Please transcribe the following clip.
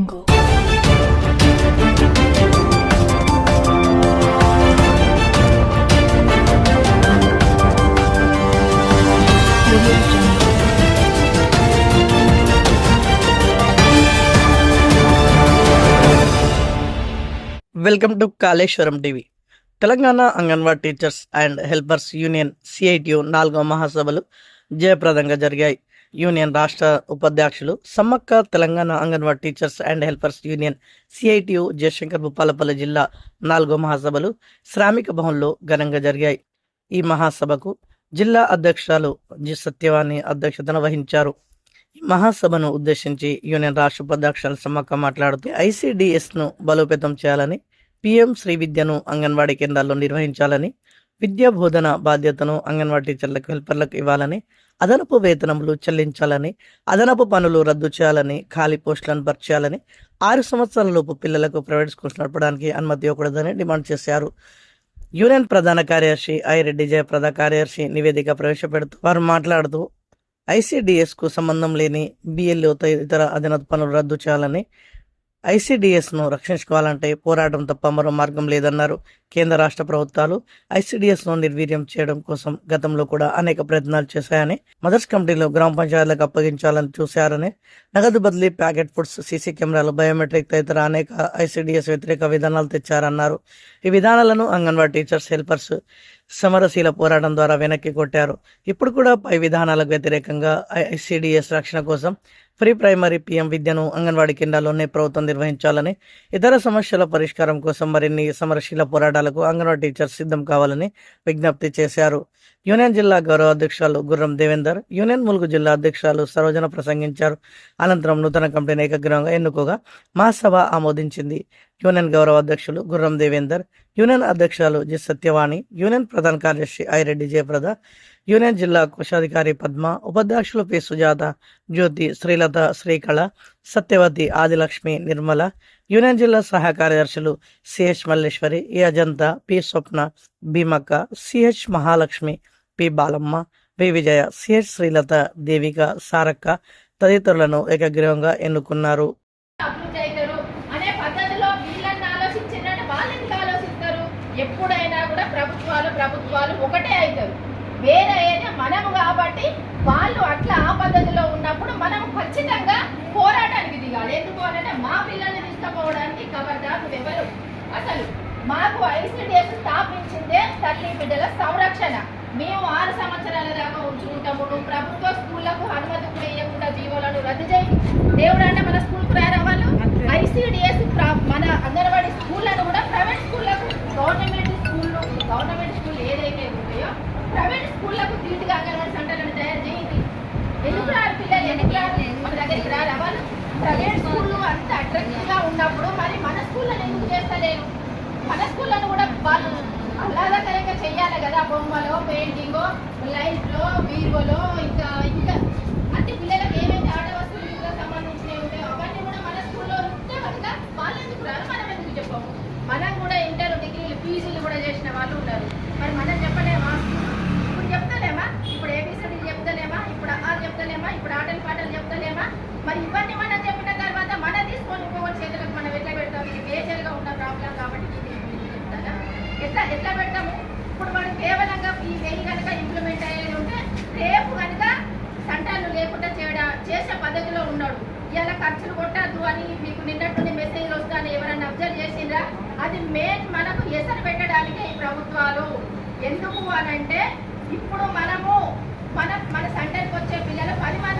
Welcome to Kaleshwaram TV Telangana Anganwadi teachers and helpers union CITU నాలుగో మహాసభలు జయప్రదంగా జరిగాయి. యూనియన్ రాష్ట్ర ఉపాధ్యక్షులు Sammakka Telangana Anganwadi teachers and helpers union CITU Jayashankar Bhupalpally జిల్లా నాలుగో మహాసభలు శ్రామిక భవన్లో ఘనంగా జరిగాయి. ఈ మహాసభకు జిల్లా అధ్యక్షురాలు జి. సత్యవాణి అధ్యక్షతన వహించారు. ఈ మహాసభను ఉద్దేశించి యూనియన్ రాష్ట్ర ఉపాధ్యక్షులు సమ్మక్క మాట్లాడుతూ ఐసిడిఎస్ను బలోపేతం చేయాలని పిఎం శ్రీ విద్యను అంగన్వాడీ కేంద్రాల్లో నిర్వహించాలని విద్యా బోధన బాధ్యతను అంగన్వాడీ టీచర్లకు హెల్పర్లకు ఇవ్వాలని అదనపు వేతనములు చెల్లించాలని అదనపు పనులు రద్దు చేయాలని ఖాళీ పోస్టులను భర్తీ చేయాలని ఆరు సంవత్సరాల లోపు పిల్లలకు ప్రైవేట్ స్కూల్స్ నడపడానికి అనుమతి ఇవ్వకూడదని డిమాండ్ చేశారు. యూనియన్ ప్రధాన కార్యదర్శి ఐరెడ్డి జయప్రద కార్యదర్శి నివేదిక ప్రవేశపెడుతూ వారు మాట్లాడుతూ ఐసీడిఎస్కు సంబంధం లేని బిఎల్ఓతో ఇతర అదనపు పనులు రద్దు చేయాలని ఐసీడీఎస్ను రక్షించుకోవాలంటే పోరాటం తప్ప మరో మార్గం లేదన్నారు కేంద్ర రాష్ట్ర ప్రభుత్వాలు. ఐసీడీఎస్ను నిర్వీర్యం చేయడం కోసం గతంలో కూడా అనేక ప్రయత్నాలు చేశాయని మదర్స్ కమిటీలో గ్రామ పంచాయతీలకు అప్పగించాలని చూశారని నగదు బదిలీ ప్యాకెట్ ఫుడ్స్ సీసీ కెమెరాలు బయోమెట్రిక్ తదితర అనేక ఐసీడీఎస్ వ్యతిరేక విధానాలు తెచ్చారన్నారు. ఈ విధానాలను అంగన్వాడీ టీచర్స్ హెల్పర్స్ సమరశీల పోరాటం ద్వారా వెనక్కి కొట్టారు. ఇప్పుడు కూడా పై విధానాలకు వ్యతిరేకంగా ఐసిడిఎస్ రక్షణ కోసం ప్రీ ప్రైమరీ పిఎం విద్యను అంగన్వాడీ కేంద్రాల్లోనే ప్రభుత్వం నిర్వహించాలని ఇతర సమస్యల పరిష్కారం కోసం మరిన్ని సమరశీల పోరాటాలకు అంగన్వాడీ టీచర్స్ సిద్ధం కావాలని విజ్ఞప్తి చేశారు. యూనియన్ జిల్లా గౌరవ అధ్యక్షురాలు గుర్రం దేవేందర్ యూనియన్ ములుగు జిల్లా అధ్యక్షురాలు సరోజన ప్రసంగించారు. అనంతరం నూతన కమిటీని ఏకగ్రహంగా ఎన్నుకోగా మహాసభ ఆమోదించింది. యూనియన్ గౌరవ అధ్యక్షులు గుర్రం దేవేందర్ యూనియన్ అధ్యక్షురాలు జి సత్యవాణి యూనియన్ ప్రధాన కార్యదర్శి ఐరెడ్డి జయప్రద యూనియన్ జిల్లా కోశాధికారి పద్మ ఉపాధ్యక్షులు పి. సుజాత జ్యోతి శ్రీలత శ్రీకళ సత్యవతి ఆదిలక్ష్మి నిర్మల యూనియన్ జిల్లా సహాయ కార్యదర్శులు CH Malleshwari A. Ajantha P. Swapna Bheemakka CH Mahalakshmi P. Balamma P Vijaya CH Srilatha Devika Sarakka తదితరులను ఏకగ్రీవంగా ఎన్నుకున్నారు అభివృద్ధి అవుతారు అనే పద్ధతిలో వీళ్ళని ఆలోచించారంటే వాళ్ళు ఎందుకు ఆలోచిస్తారు ఎప్పుడైనా కూడా ప్రభుత్వాలు ప్రభుత్వాలు ఒకటే అవుతారు. వేరే ఏదో మనము కాబట్టి వాళ్ళు అట్లా ఆ పద్ధతిలో ఉన్నప్పుడు మనం ఖచ్చితంగా పోరాటానికి దిగాలి. ఎందుకు అంటే మా పిల్లల్ని తీసుకుపోవడానికి ఖబర్దార్ ఎవరు? అసలు మాకు ఐసిడిఎస్ స్థాపించిందే తల్లి బిడ్డల సంరక్షణ. మేము ఆరు సంవత్సరాల దాకా ఉంచుకుంటాము. నువ్వు ప్రభుత్వ స్కూళ్ళకు అనుమతి కూడా ఇవ్వకుండా జీవోలను రద్దు చేయి. దేవుడు అంటే మన స్కూల్కు రారా వాళ్ళు? ఐసిడిఎస్ ప్రైవేట్ స్కూళ్ళు అంత అట్రాక్టివ్గా ఉన్నప్పుడు మరి మన స్కూళ్ళని ఎందుకు చేస్తలేరు? మన స్కూళ్ళను కూడా వాళ్ళు ఆహ్లాదకరంగా చెయ్యాలి కదా బొమ్మలో పెయింటింగ్ లైట్లో బీరువలో ఇంకా ఇంకా అంటే పిల్లలకు ఏవైతే ఆట వస్తువులకు సంబంధించినవి ఉంటాయో అవన్నీ కూడా మన స్కూల్లో ఉంటే కనుక వాళ్ళు ఎందుకు రారు మనం ఎందుకు చెప్పాము మనం కూడా ఇంటర్ డిగ్రీలు పీజీలు కూడా చేసిన వాళ్ళు ఉన్నారు మరి మనం చెప్పలేమా ఇప్పుడు చెప్తలేమా ఇప్పుడు ఏబిసిడి చెప్తలేమా ఇప్పుడు ఆ చెప్తలేమా ఇప్పుడు ఆటలు పాటలు చెప్తలేమా మరి ఇవన్నీ మనం చెప్పిన తర్వాత మనం తీసుకొని ఇంకొకటి చేతులకు మనం ఎట్లా పెడతాం ఇది మేజర్గా ఉన్న ప్రాబ్లం కాబట్టి ఇది చెప్తారా ఎట్లా ఎట్లా పెడతాము? ఇప్పుడు మనం కేవలంగా ఈ వెయ్యి కనుక ఇంప్లిమెంట్ అయ్యేది ఉంటే రేపు కనుక సంటాలు లేకుండా చేయడా చేసే పద్ధతిలో ఉన్నాడు. ఇలా ఖర్చులు కొట్టద్దు అని మీకు నిన్నట్టుండి మెసేజ్లు వస్తాను ఎవరన్నా అబ్జర్వ్ చేసిందా అది మెయిన్ మనకు ఎసరు పెట్టడానికే ఈ ప్రభుత్వాలు. ఎందుకు అనంటే ఇప్పుడు మనము మన మన సంటర్కి వచ్చే పిల్లలు పది మంది